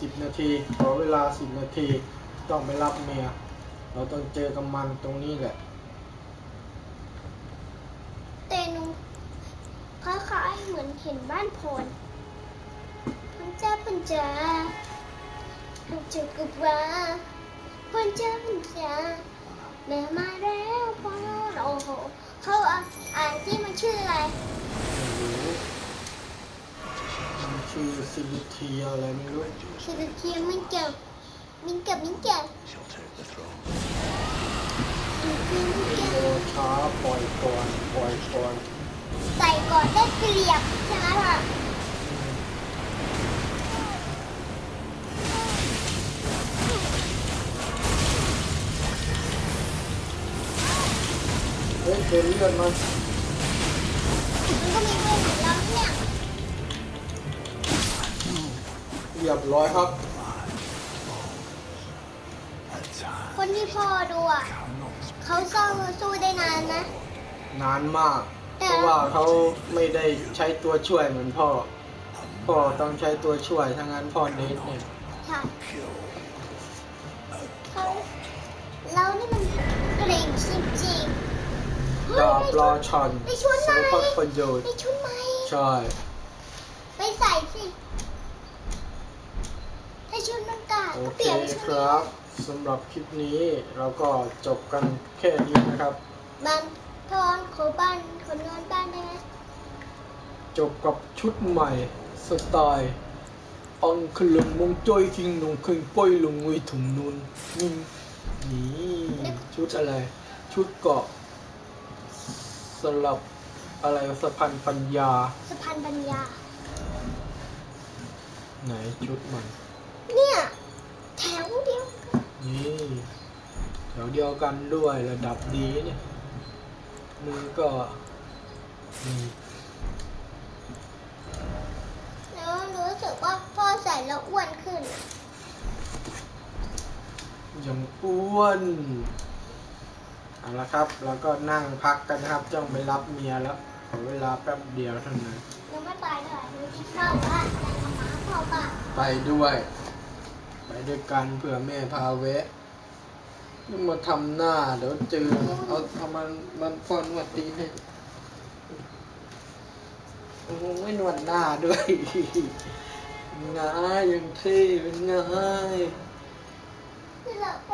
สิบนาทีขอเวลาสิบนาที ต้องไปรับเมีย เราต้องเจอกับมันตรงนี้แหละ แต่หนูคล้ายๆเหมือนเห็นบ้านพรพันจ้าพันจ้าพันจุกกับวาพันจ้าพันจ้าแม่มา ชื่อซิลิเทียอะไรไม่รู้คือเทียมมินเก็บมินเก็บมินเก็บ She'll take the throne. มินเก็บโอ้ช้าปล่อยก่อนปล่อยก่อนใส่ก่อนได้เกลียบใช่ไหมล่ะเฮ้ยเจอเลือดมันมันก็มีเพื่อนอยู่แล้วเนี่ย รียบร้อยครับ At time คนที่พ่อดูอะ cannot เขาสู้สู้ได้นานนะ นานมาก เพราะว่าเขาไม่ได้ใช้ตัวช่วยเหมือนพ่อ พ่อต้องใช้ตัวช่วยทั้งนั้นพ่อเนทเนี่ยใช่ kill เขาแล้วนี่มันเกรงจริงๆเฮ้ยดาบได้รอชุดชันได้ชุดใหม่สารพัดประโยชน์ได้ชุดใหม่ใช่ ไปใส่สิถ้า ชุดมันกาดโอก็เคเปลี่ยนเป็นชุดคนี้รับสำหรับคลิปนี้เราก็จบกันแค่นี้นะครับบ้านทอนขอบ้านคนนอนบ้านได้ไหมจบกับชุดใหม่สไตล์อังคลงมงจ้อยคิงนงคิงป้อยลงงวยถุงนุนนี่นี่ชุดอะไร ชุดเกาะสลับอะไรสะพันปัญญา สะพานปัญญา ไหนชุดมัน เนี่ย แถวเดียวนี่แถวเดียวกันด้วยระดับดีเนี่ยมือก็นี่แล้วรู้สึกว่าพ่อใส่แล้วอ้วนขึ้น ยังอ้วนเอาละครับ แล้วก็นั่งพักกันนะครับจ้องไปรับเมียแล้วขอเวลาแป๊บเดียวเท่านั้น ยังไม่ตายเท่าไหร่รู้ที่เข้าบ้านแต่มาม้าเข้าบ้าน ไปด้วยไป ด้วยกันเผื่อแม่พาแวะนี่มาทำหน้าเดี๋ยวเจอเอาเอมันมันฟอนวัดตีนให้โอ้ไม่นวดหน้าด้วยง่ายยังเท่เป็นง่ายนี่เราไปเล่